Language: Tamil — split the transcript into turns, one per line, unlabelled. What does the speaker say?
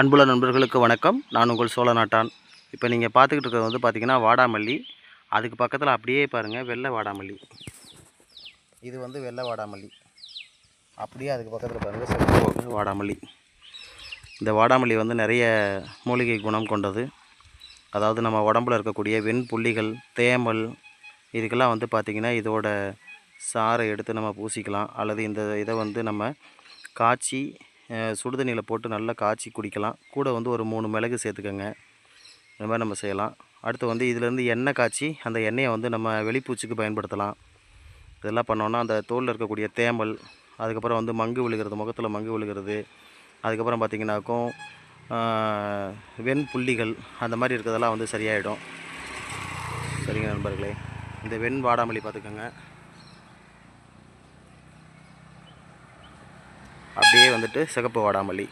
அன்புள்ள நண்பர்களுக்கு வணக்கம். நான் உங்கள் சோழ நாட்டான் இப்போ நீங்கள் பார்த்துக்கிட்டு இருக்கிறது வந்து பார்த்திங்கன்னா வாடாமல்லி. அதுக்கு பக்கத்தில் அப்படியே பாருங்கள் வெள்ளை வாடாமல்லி. இது வந்து வெள்ளை வாடாமல்லி. அப்படியே அதுக்கு பக்கத்தில் பாருங்கள் சிவப்பு வாடாமல்லி. இந்த வாடாமல்லி வந்து நிறைய மூலிகை குணம் கொண்டது. அதாவது நம்ம உடம்புல இருக்கக்கூடிய வெண்புள்ளிகள் தேமல் இதுக்கெல்லாம் வந்து பார்த்திங்கன்னா இதோட சாறை எடுத்து நம்ம பூசிக்கலாம். அல்லது இந்த இதை வந்து நம்ம காய்ச்சி சுடுதண்ணியில் போட்டு நல்லா காய்ச்சி குடிக்கலாம். கூட வந்து ஒரு மூணு மிளகு சேர்த்துக்கோங்க. இந்த மாதிரி நம்ம செய்யலாம். அடுத்து வந்து இதுலேருந்து எண்ணெய் காய்ச்சி அந்த எண்ணெயை வந்து நம்ம வெளிப்பூச்சிக்கு பயன்படுத்தலாம். இதெல்லாம் பண்ணோன்னா அந்த தோலில் இருக்கக்கூடிய தேமல் அதுக்கப்புறம் வந்து மங்கு விழுகிறது முகத்தில் மங்கு விழுகிறது. அதுக்கப்புறம் பார்த்திங்கனாக்கும் வெண்புள்ளிகள் அந்த மாதிரி இருக்கிறதெல்லாம் வந்து சரியாயிடும். சரிங்க நண்பர்களே. இந்த வெண் வாடாமல்லி பார்த்துக்கோங்க அப்படியே வந்துட்டு சிகப்பு வாடாமல்லி.